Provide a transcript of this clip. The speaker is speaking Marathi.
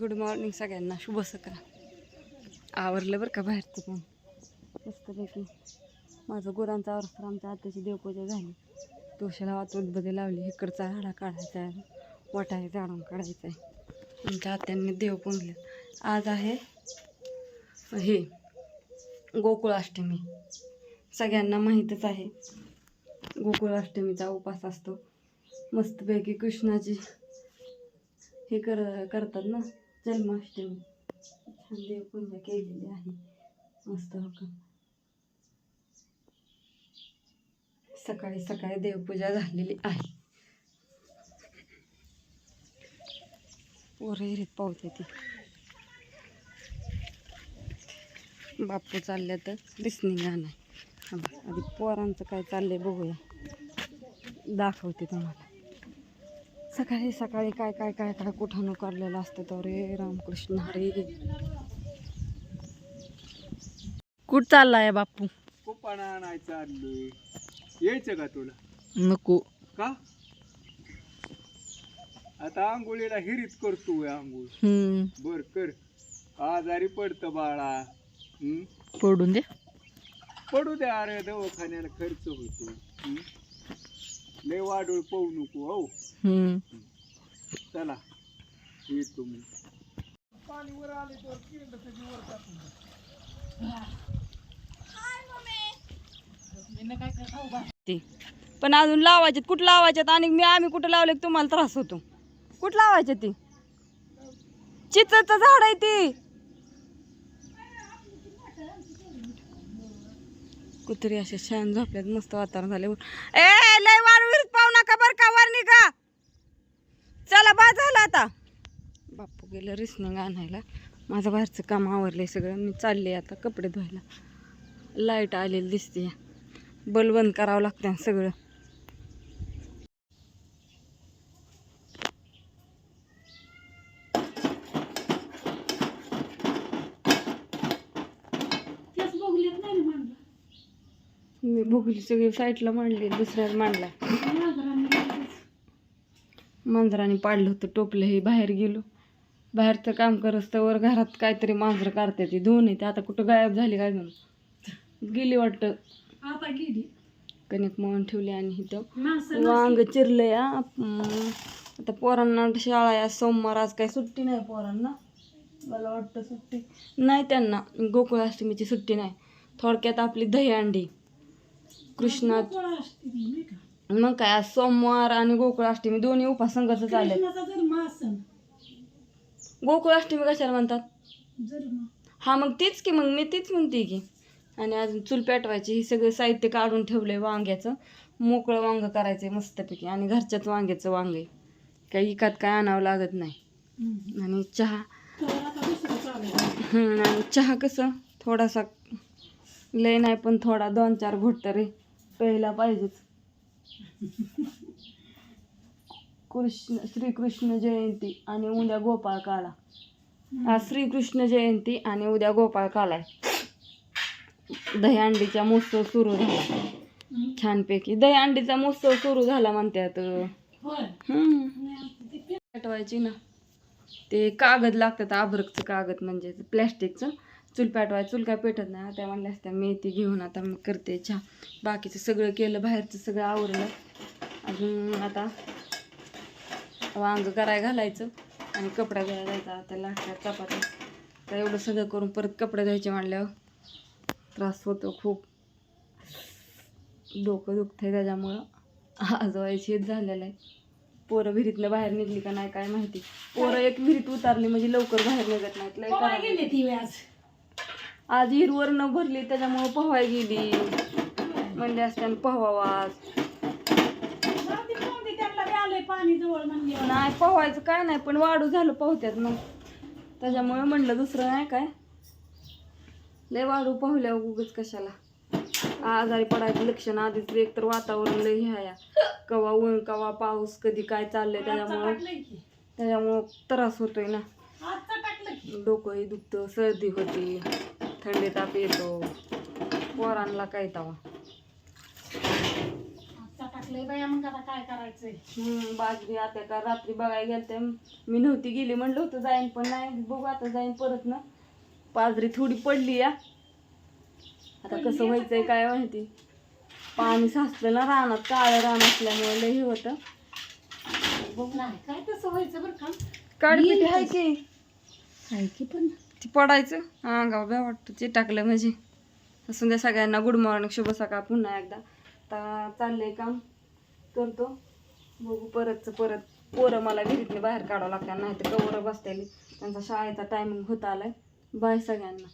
गुड मॉर्निंग सगळ्यांना. शुभ सकाळ. आवरलं बरं का बाहेरचं पण? मस्तपैकी माझं गुरांचा आवरत आमच्या आत्याची देवपूजा झाली. तुळशीला वातोडमध्ये लावली. इकडचा झाडा काढायचा आहे. वाटायचं झाडून काढायचं आहे. आमच्या आत्यांनी देव पुंजले आज आहे हे गोकुळाष्टमी. सगळ्यांना माहीतच आहे. गोकुळाष्टमीचा उपास असतो. मस्तपैकी कृष्णाची हे कर करतात ना? जन्माष्टमी छान देवपूजा केलेली आहे. मस्त हो का? सकाळी सकाळी देवपूजा झालेली आहे. ओरेरीत पावते ती. बापू चालल्या तर दिसणी गाणं आधी पोरांचं काय चाललंय बघूया. दाखवते तुम्हाला. सकाळी सकाळी काय काय काय काय कुठं काढलेलं असतं तर रे? रामकृष्ण हरे कुठ चाललाय बापू? कुपाणा आणायचं आणलोय. यायचं का तुला? नको. का? आता आंघोळीला हिरीत करतोय आंघोळ. हम्म. बर कर. आजारी पडतं बाळा. हं? पडून दे. पडू दे अरे दवाखान्याला खर्च होतो. हं? लय वाडूळ पाहू नको हो. हम्म. चला येतो मी. पाणी वर आले तर किरण त्याची वर टाकून दे. ते. पण अजून लावायचे कुठं लावायच्यात आणि मी आम्ही कुठं लावले की तुम्हाला त्रास होतो? कुठं लावायचे ती? चिचचं झाड आहे ती. कुत्री असे छान झोपल्यात. मस्त वातावरण झाले ए लय वार विहिरीत पाहू नका बर का वर निघा चला बा झालं आता बापू गेलं रिसनिंग आणायला. माझं बाहेरचं काम आवरलंय सगळं. मी चालले आता कपडे धुवायला. लाइट आलेली दिसते. बल बंद करावं लागतं सगळं. मी भोगली सगळी साईडला मांडली दुसऱ्याला मांडला. मांजराने पाडलं होतं टोपलं हे बाहेर गेलो. बाहेरचं काम करत वर घरात काहीतरी मांजरं काढते ती दोन ते आता कुठं गायब झाली काय म्हणून गेली वाटतं. आता गेली. कणिक मळून ठेवली आणि इथं. वांग चिरलंय हा. अं, आता पोरांना शाळा आज सोमवार आज काही सुट्टी नाही पोरांना. मला वाटतं सुट्टी. नाही त्यांना. गोकुळाष्टमीची सुट्टी नाही. थोडक्यात आपली दही अंडी कृष्णा मग काय आज सोमवार आणि गोकुळाष्टमी दोन्ही उपास संघाच चालले गोकुळाष्टमी कशाला म्हणतात? हा मग तीच की मग मी तीच म्हणते की. आणि अजून चूल पेटवायची हे सगळं साहित्य काढून ठेवलंय वांग्याचं. मोकळं वांग करायचंय मस्तपैकी. आणि घरच्याच वांग्याचं वांग आहे. काही इकात काय आणावं लागत नाही. आणि चहा. आहे. हम्म, आणि चहा कसं? थोडासा लय नाही पण थोडा दोन चार घोट तरी प्यायला पाहिजेच. कृष्ण श्रीकृष्ण जयंती आणि उद्या गोपाळ काळा आज श्रीकृष्ण जयंती आणि उद्या गोपाळ काला आहे. दहीहंडीचा महोत्सव सुरू झाला. छानपैकी. दहीहंडीचा महोत्सव सुरू झाला म्हणतात. पेटवायची ना. ते कागद लागतात आभरकचं कागद म्हणजे प्लॅस्टिकचं. चूल पेटवाय चूल काय पेटत नाही. त्या म्हणल्या असत्या मी ती घेऊन आता मी करते चहा. बाकीचं सगळं केलं बाहेरचं सगळं आवरलं. अजून आता वांग कराय घालायचं आणि कपडा घ्यायला जायचा आता लाटल्या चपात्या. तर एवढं सगळं करून परत कपडे धुवायचे म्हणल्यावर त्रास होतो खूप. डोकं दुखतंय त्याच्यामुळं. आज व्हायची झालेलं आहे. पोरं विहिरीतनं बाहेर निघली का नाही काय माहिती. पोरं एक विहिरीत उतारली म्हणजे लवकर बाहेर निघत नाहीत. लय करायला. गेली ती व्याज. आज हिरवर न भरली त्याच्यामुळं पोहाय गेली. म्हणले असत्यानं पोहावा आज जाऊ दे, जाऊ दे, त्यांना बी आलंय पाणी जवळ म्हणजे नाही पोहायचं काय नाही पण वाढू झालं पोहत्यात मग. त्याच्यामुळे म्हणलं दुसरं नाही काय. लय वाढू पोहल्या उगच कशाला. आजारी पडायचं लक्षण आधीच एक तर वातावरण लय हे आहे. कवा ऊन कवा पाऊस कधी काय चाललंय त्याच्यामुळं त्याच्यामुळं त्रास होतोय ना. डोकंही दुखतं सर्दी होती थंडी ताप येतो. पोरांना काय तवा. बाया मग आता काय करायचंय? हम्म, बाजरी आता का रात्री बघायला गेलते. मी नव्हती गेली म्हणलं होतं जाईन पण नाही बघू आता जाईन परत ना. बाजरी थोडी पडली या. आता कसं व्हायचंय काय? माहिती. पाणी साचलं ना रानात काळं रान असल्यामुळे लय हे होतं. बघ नाही काय तसं व्हायचं बरं का? काळपीट आहे की? काय की पण? ती पडायचं. हा बे वाटतं ते टाकलं म्हणजे. असून द्या सगळ्यांना गुड मॉर्निंग शुभ सकाळ पुन्हा एकदा. आता चाललंय काम. करतो. बघू परतचं परत पोरं मला विहिरीतले बाहेर काढावं लागतात नाही तर कवर बसतायली. त्यांचा शाळेचा टायमिंग होत आलाय. बाय सगळ्यांना.